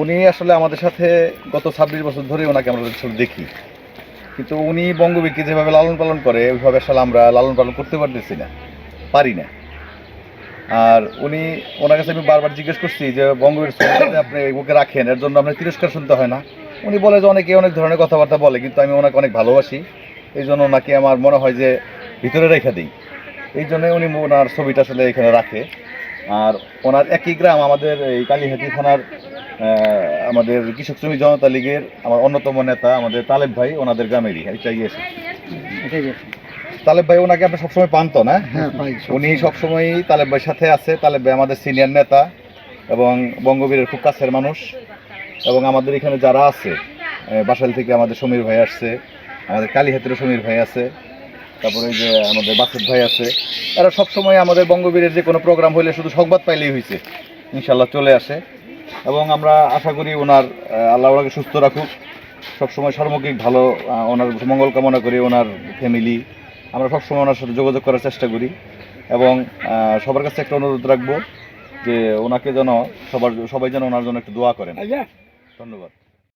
উনি আসলে আমাদের সাথে গত ছাব্বিশ বছর ধরে ওনাকে আমরা দেখি। কিন্তু উনি বঙ্গবীরকে যেভাবে লালন পালন করে ওইভাবে আসলে আমরা লালন পালন করতে পারতেছি না পারি না। আর উনি ওনার কাছে আমি বারবার জিজ্ঞেস করছি যে বঙ্গবীর আপনি ওকে রাখেন এর জন্য আপনার তিরস্কার শুনতে হয় না। উনি বলে যে অনেকে অনেক ধরনের কথাবার্তা বলে কিন্তু আমি ওনাকে অনেক ভালোবাসি। এই জন্য ওনাকে আমার মনে হয় যে ভিতরে রেখে দিই। এই জন্য উনি ওনার ছবিটা আসলে এখানে রাখে। আর ওনার একই গ্রাম আমাদের এই কালীহাটি থানার আমাদের কৃষক শ্রমিক জনতা লীগের আমার অন্যতম নেতা আমাদের তালেব ভাই ওনাদের গ্রামেরই এটাই গিয়েছে এটাই তালেব ভাই ওনাকে আপনি সবসময় পান তো না? হ্যাঁ উনি সবসময়ই তালেব ভাইয়ের সাথে আছে তালেব ভাই আমাদের সিনিয়র নেতা এবং বঙ্গবীরের খুব কাছের মানুষ এবং আমাদের এখানে যারা আছে বাসাল থেকে আমাদের সমীর ভাই আসছে আমাদের কালীহাতেরও সমীর ভাই আছে। তারপরে ওই যে আমাদের বাসুদ ভাই আছে এরা সবসময় আমাদের বঙ্গবীরের যে কোনো প্রোগ্রাম হইলে শুধু সংবাদ পাইলেই হয়েছে ইনশাল্লাহ চলে আসে। এবং আমরা আশা করি ওনার আল্লাহ ওনাকে সুস্থ রাখুক। সবসময় সার্মগ্রিক ভালো ওনার মঙ্গল কামনা করি ওনার ফ্যামিলি আমরা সবসময় ওনার সাথে যোগাযোগ করার চেষ্টা করি। এবং সবার কাছে একটা অনুরোধ রাখব যে ওনাকে যেন সবার সবাই যেন ওনার জন্য একটু দোয়া করেন। ধন্যবাদ।